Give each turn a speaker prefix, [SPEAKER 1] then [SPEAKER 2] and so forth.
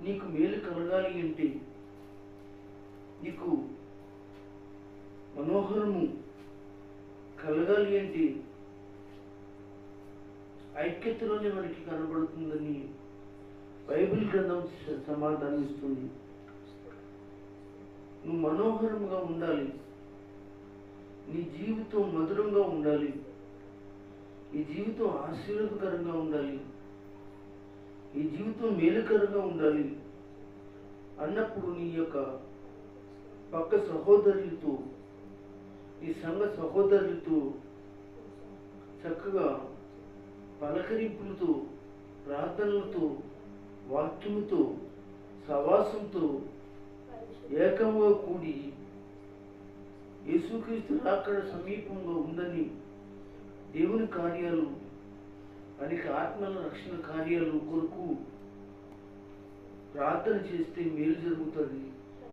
[SPEAKER 1] నీకు మేలు కలగాలి అంటే నీకు మనోహరము కలగాలి అంటే ఐక్యతలోనే మనకి కనబడుతుందని బైబిల్ గ్రంథం సమాధానం ఇస్తుంది. నువ్వు మనోహరంగా ఉండాలి. నీ జీవితం మధురంగా ఉండాలి. ఈ జీవితం ఆశీర్వాదకరంగా ఉండాలి. ఈ జీవితం మేలుకరంగా ఉండాలి. అన్నప్పుడు నీ యొక్క పక్క సహోదరులతో ఈ సంఘ సహోదరులతో చక్కగా పలకరింపులతో ప్రార్థనలతో వాక్యముతో సవాసంతో ఏకంగా కూడి యేసుక్రీస్తు అక్కడ సమీపంలో ఉందని దేవుని కార్యాలు అనేక ఆత్మల రక్షణ కార్యాలు కొరకు ప్రార్థన చేస్తే మేలు జరుగుతుంది.